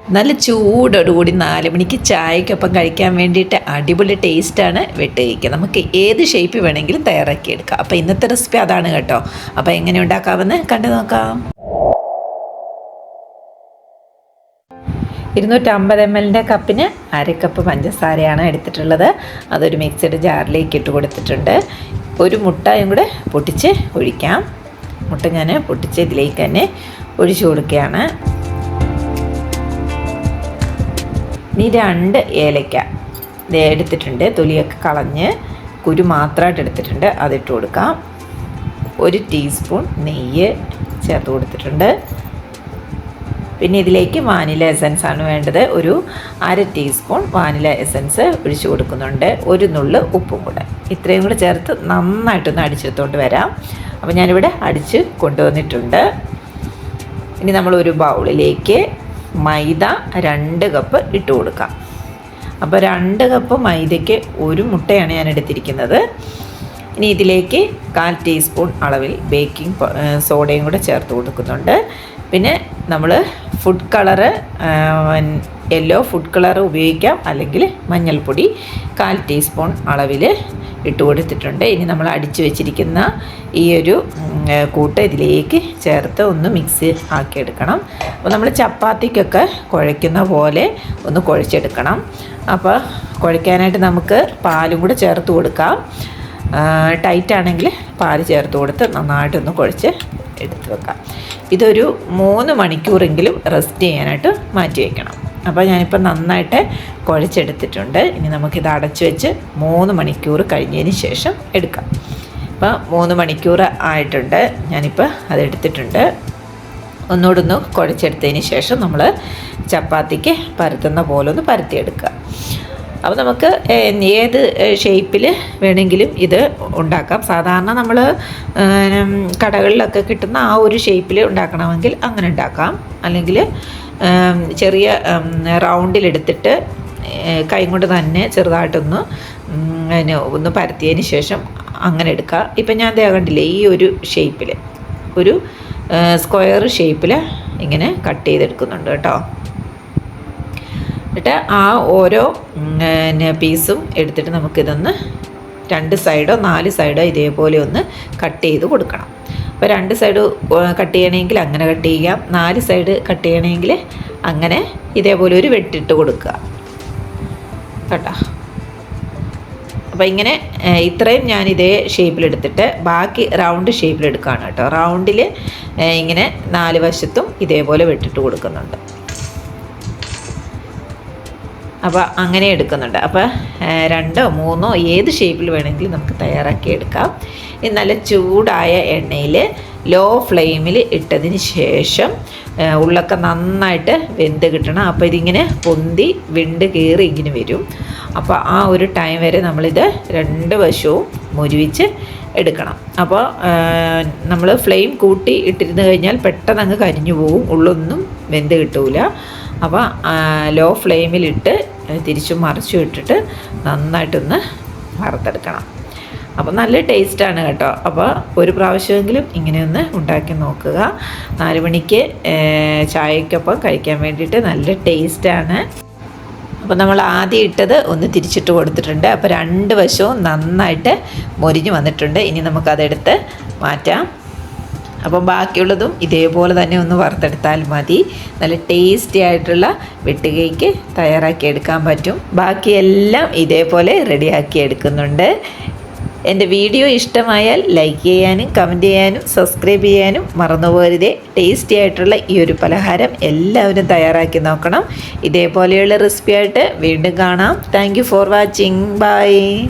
നല്ല ചൂടോടുകൂടി നാല് മണിക്ക് ചായക്കൊപ്പം കഴിക്കാൻ വേണ്ടിയിട്ട് അടിപൊളി ടേസ്റ്റാണ് വെട്ടുകയ്ക്ക് നമുക്ക് ഏത് ഷേപ്പ് വേണമെങ്കിലും തയ്യാറാക്കി എടുക്കാം അപ്പോൾ ഇന്നത്തെ റെസിപ്പി അതാണ് കേട്ടോ. അപ്പോൾ എങ്ങനെ ഉണ്ടാക്കാമെന്ന് കണ്ടു നോക്കാം. ഇരുന്നൂറ്റമ്പത് എം എല്ലിന്റെ കപ്പിന് അര കപ്പ് പഞ്ചസാരയാണ് എടുത്തിട്ടുള്ളത്. അതൊരു മിക്സഡ് ജാറിലേക്ക് ഇട്ട് കൊടുത്തിട്ടുണ്ട്. ഒരു മുട്ടയും കൂടെ പൊട്ടിച്ച് ഒഴിക്കാം. മുട്ട ഞാൻ പൊട്ടിച്ച് ഇതിലേക്ക് തന്നെ ഒഴിച്ചു കൊടുക്കുകയാണ്. ഇനി രണ്ട് ഏലയ്ക്ക. എടുത്തിട്ടുണ്ട്. തൊലിയൊക്കെ കളഞ്ഞ് കുരു മാത്രമായിട്ട് എടുത്തിട്ടുണ്ട്. അതിട്ട് കൊടുക്കാം. ഒരു ടീസ്പൂൺ നെയ്യ് ചേർത്ത് കൊടുത്തിട്ടുണ്ട്. പിന്നെ ഇതിലേക്ക് വാനില എസൻസ് ആണ് വേണ്ടത്. ഒരു അര ടീസ്പൂൺ വാനില എസൻസ് ഒഴിച്ചു കൊടുക്കുന്നുണ്ട്. ഒരു നുള്ള് ഉപ്പും കൂടെ. ഇത്രയും കൂടെ ചേർത്ത് നന്നായിട്ടൊന്ന് അടിച്ചെടുത്തോണ്ട് വരാം. അപ്പോൾ ഞാനിവിടെ അടിച്ച് കൊണ്ടുവന്നിട്ടുണ്ട്. ഇനി നമ്മൾ ഒരു ബൗളിലേക്ക് മൈദ രണ്ട് കപ്പ് ഇട്ട് കൊടുക്കാം. അപ്പോൾ രണ്ട് കപ്പ് മൈദയ്ക്ക് ഒരു മുട്ടയാണ് ഞാൻ എടുത്തിരിക്കുന്നത്. ഇനി ഇതിലേക്ക് കാൽ ടീസ്പൂൺ അളവിൽ ബേക്കിംഗ് സോഡയും കൂടെ ചേർത്ത് കൊടുക്കുന്നുണ്ട്. പിന്നെ നമ്മൾ food colour yellow food colour ഉപയോഗിക്കാം. അല്ലെങ്കിൽ മഞ്ഞൾപ്പൊടി കാൽ ടീസ്പൂൺ അളവിൽ ഇട്ട് കൊടുത്തിട്ടുണ്ട്. ഇനി നമ്മൾ അടിച്ചു വെച്ചിരിക്കുന്ന ഈ ഒരു കൂട്ട് ഇതിലേക്ക് ചേർത്ത് ഒന്ന് മിക്സ് ആക്കിയെടുക്കണം. അപ്പോൾ നമ്മൾ ചപ്പാത്തിക്കൊക്കെ കുഴയ്ക്കുന്ന പോലെ ഒന്ന് കുഴച്ചെടുക്കണം. അപ്പോൾ കുഴയ്ക്കാനായിട്ട് നമുക്ക് പാലും കൂടെ ചേർത്ത് കൊടുക്കാം. ടൈറ്റ് ആണെങ്കിൽ പാൽ ചേർത്ത് കൊടുത്ത് നന്നായിട്ടൊന്ന് കുഴച്ച് എടുത്ത് വെക്കാം. ഇതൊരു മൂന്ന് മണിക്കൂറെങ്കിലും റെസ്റ്റ് ചെയ്യാനായിട്ട് മാറ്റി വയ്ക്കണം അപ്പോൾ ഞാനിപ്പോൾ നന്നായിട്ട് കുഴച്ചെടുത്തിട്ടുണ്ട്. ഇനി നമുക്കിത് അടച്ചു വെച്ച് മൂന്ന് മണിക്കൂർ കഴിഞ്ഞതിന് ശേഷം എടുക്കാം. അപ്പോൾ മൂന്ന് മണിക്കൂർ ആയിട്ടുണ്ട്. ഞാനിപ്പോൾ അതെടുത്തിട്ടുണ്ട്. ഒന്നുകൂടെ ഒന്ന് കുഴച്ചെടുത്തതിന് ശേഷം നമ്മൾ ചപ്പാത്തിക്ക് പരത്തുന്ന പോലെ ഒന്ന് പരത്തിയെടുക്കുക. അപ്പോൾ നമുക്ക് ഏത് ഷേപ്പിൽ വേണമെങ്കിലും ഇത് ഉണ്ടാക്കാം. സാധാരണ നമ്മൾ കടകളിലൊക്കെ കിട്ടുന്ന ആ ഒരു ഷേപ്പിൽ ഉണ്ടാക്കണമെങ്കിൽ അങ്ങനെ ഉണ്ടാക്കാം. അല്ലെങ്കിൽ ചെറിയ റൗണ്ടിലെടുത്തിട്ട് കൈ കൊണ്ട് തന്നെ ചെറുതായിട്ടൊന്ന് അതിന് ഒന്ന് പരത്തിയതിന് ശേഷം അങ്ങനെ എടുക്കുക ഇപ്പം ഞാൻ ദേ കണ്ടില്ലേ ഈ ഒരു ഷേപ്പിൽ ഒരു സ്ക്വയർ ഷേപ്പിൽ ഇങ്ങനെ കട്ട് ചെയ്തെടുക്കുന്നുണ്ട് കേട്ടോ. എന്നിട്ട് ആ ഓരോ പീസും എടുത്തിട്ട് നമുക്കിതൊന്ന് രണ്ട് സൈഡോ നാല് സൈഡോ ഇതേപോലെ ഒന്ന് കട്ട് ചെയ്ത് കൊടുക്കണം. അപ്പോൾ രണ്ട് സൈഡ് കട്ട് ചെയ്യണമെങ്കിൽ അങ്ങനെ കട്ട് ചെയ്യാം. നാല് സൈഡ് കട്ട് ചെയ്യണമെങ്കിൽ അങ്ങനെ ഇതേപോലെ ഒരു വെട്ടിട്ട് കൊടുക്കുക. കേട്ടോ? അപ്പോൾ ഇങ്ങനെ ഇത്രയും ഞാൻ ഇതേ ഷേപ്പിലെടുത്തിട്ട് ബാക്കി റൗണ്ട് ഷേപ്പിലെടുക്കുകയാണ് കേട്ടോ. റൗണ്ടിൽ ഇങ്ങനെ നാല് വശത്തും ഇതേപോലെ വെട്ടിട്ട് കൊടുക്കുന്നുണ്ട്. അപ്പോൾ അങ്ങനെ എടുക്കുന്നുണ്ട്. അപ്പോൾ രണ്ടോ മൂന്നോ ഏത് ഷേപ്പിൽ വേണമെങ്കിലും നമുക്ക് തയ്യാറാക്കി എടുക്കാം. നല്ല ചൂടായ എണ്ണയിൽ ലോ ഫ്ലെയിമിൽ ഇട്ടതിന് ശേഷം ഉള്ളൊക്കെ നന്നായിട്ട് വെന്ത് കിട്ടണം. അപ്പോൾ ഇതിങ്ങനെ പൊന്തി വിണ്ട് കയറി ഇങ്ങനെ വരും. അപ്പോൾ ആ ഒരു ടൈം വരെ നമ്മളിത് രണ്ട് വശവും മുരുവിച്ച് എടുക്കണം. അപ്പോൾ നമ്മൾ ഫ്ലെയിം കൂട്ടി ഇട്ടിരുന്ന് കഴിഞ്ഞാൽ പെട്ടെന്ന് അങ്ങ് കരിഞ്ഞു പോകും ഉള്ളൊന്നും വെന്ത് കിട്ടൂല. അപ്പോൾ ലോ ഫ്ലെയിമിലിട്ട് തിരിച്ചും മറിച്ചും ഇട്ടിട്ട് നന്നായിട്ടൊന്ന് വറുത്തെടുക്കണം. അപ്പോൾ നല്ല ടേസ്റ്റാണ് കേട്ടോ. അപ്പോൾ ഒരു പ്രാവശ്യമെങ്കിലും ഇങ്ങനെയൊന്ന് ഉണ്ടാക്കി നോക്കുക. നാല് മണിക്ക് ചായക്കൊപ്പം കഴിക്കാൻ വേണ്ടിയിട്ട് നല്ല ടേസ്റ്റാണ്. അപ്പോൾ നമ്മൾ ആദ്യം ഇട്ടത് ഒന്ന് തിരിച്ചിട്ട് കൊടുത്തിട്ടുണ്ട്. അപ്പോൾ രണ്ട് വശവും നന്നായിട്ട് മൊരിഞ്ഞ് വന്നിട്ടുണ്ട്. ഇനി നമുക്കതെടുത്ത് മാറ്റാം. അപ്പം ബാക്കിയുള്ളതും ഇതേപോലെ തന്നെ ഒന്ന് വറുത്തെടുത്താൽ മതി. നല്ല ടേസ്റ്റി ആയിട്ടുള്ള വെട്ടുകൈക്ക് തയ്യാറാക്കി എടുക്കാൻ പറ്റും. ബാക്കിയെല്ലാം ഇതേപോലെ റെഡിയാക്കി എടുക്കുന്നുണ്ട്. എന്റെ വീഡിയോ ഇഷ്ടമായാൽ ലൈക്ക് ചെയ്യാനും കമന്റ് ചെയ്യാനും സബ്സ്ക്രൈബ് ചെയ്യാനും മറന്നുപോരുതേ. ടേസ്റ്റി ആയിട്ടുള്ള ഈ ഒരു പലഹാരം എല്ലാവരും തയ്യാറാക്കി നോക്കണം. ഇതേപോലെയുള്ള റെസിപ്പി ആയിട്ട് വീണ്ടും കാണാം. Thank for watching bye